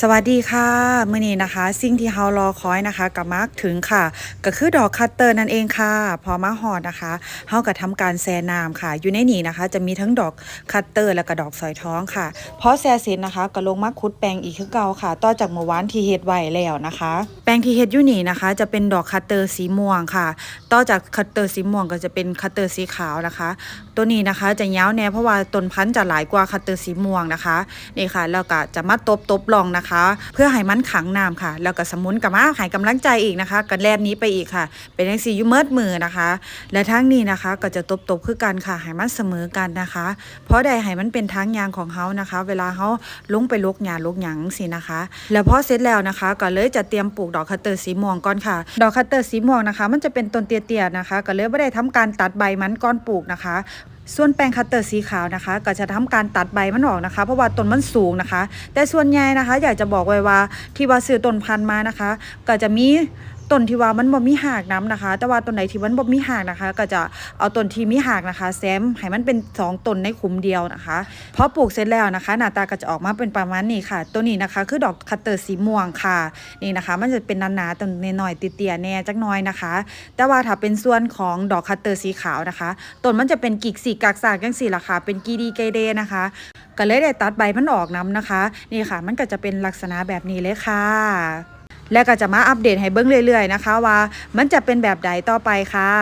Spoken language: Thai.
สวัสดีค่ะเมื่อนี้นะคะ สิ่งที่เฮารอคอยนะคะกับมาร์กถึงค่ะ ก็คือดอกคัตเตอร์นั่นเองค่ะ พอมาหอดนะคะเฮาก็ทำการแซน้ำค่ะ อยู่ในนี้นะคะ จะมีทั้งดอกคัตเตอร์และก็ดอกสอยท้องค่ะพอแซ่เสร็จนะคะก็ลงมาคุดแปลงอีกคือเก่าค่ะ ต่อจากเมื่อวานที่เฮ็ดไว้แล้วนะคะ แปลงที่เฮ็ดอยู่นี่นะคะ จะเป็นดอกคัตเตอร์สีม่วงค่ะ ต่อจากคัตเตอร์สีม่วงก็จะเป็นคัตเตอร์สีขาวนะคะ ตัวนี้นะคะจะยาวแน่เพราะว่าต้นพันธุ์จะหลายกว่าคัตเตอร์สีม่วงนะคะนี่ค่ะแล้วก็จะมาตบตบๆลองนะคะ เพื่อให้มันขังน้ำค่ะ แล้วก็สมุนกับมาให้กำลังใจอีกนะคะกันแลบนี้ไปอีกค่ะ เป็นจังซี่อยู่เมิดมือนะคะ และทั้งนี้นะคะก็จะตบตบๆคือกันค่ะให้มันเสมอกันนะคะ เพราะใดให้มันเป็นทางยางของเขานะคะ เวลาเขาลงไปลกหญ้าลกหยังสินะคะ แล้วพอเสร็จแล้วนะคะ ก็เลยจะเตรียมปลูกดอกคัตเตอร์สีม่วงก่อนค่ะ ดอกคัตเตอร์สีม่วงนะคะ มันจะเป็นต้นเตี้ยๆนะคะ ก็เลยไม่ได้ทำการตัดใบมันก่อนปลูกนะคะ ส่วนแปลงคัตเตอร์สีขาวนะคะ ก็จะทำการตัดใบมันออกนะคะ เพราะว่าต้นมันสูงนะคะ แต่ส่วนใหญ่นะคะ อยากจะบอกไว้ว่าที่ว่าซื้อต้นพันธุ์มานะคะ ก็จะมี ต้นที่ว่ามันบ่มีหากน้ำนะคะ แต่ว่าต้นไหนที่มันบ่มีหากนะคะ ก็จะเอาต้นที่มีหากนะคะแซมให้มันเป็นสองต้นในขุมเดียวนะคะพอปลูกเสร็จแล้วนะคะ หน้าตาก็จะออกมาเป็นประมาณนี้ค่ะ ตัวนี้นะคะ คือดอกคัตเตอร์สีม่วงค่ะนี่นะคะ มันจะเป็นหนาๆต้นน้อยๆเตี้ยๆแน่จักหน้อยนะคะ แต่ว่าถ้าเป็นส่วนของดอกคัตเตอร์สีขาวนะคะต้นมันจะเป็นกิกสีกากสากจังสี่ละค่ะเป็นกีดีเกเดนะคะก็เลยได้ตัดใบมันออกน้ำนะคะ นี่ค่ะ มันก็จะเป็นลักษณะแบบนี้เลยค่ะ และก็จะมาอัปเดตให้เบิ้งเรื่อยๆนะคะว่า มันจะเป็นแบบใดต่อไปค่ะ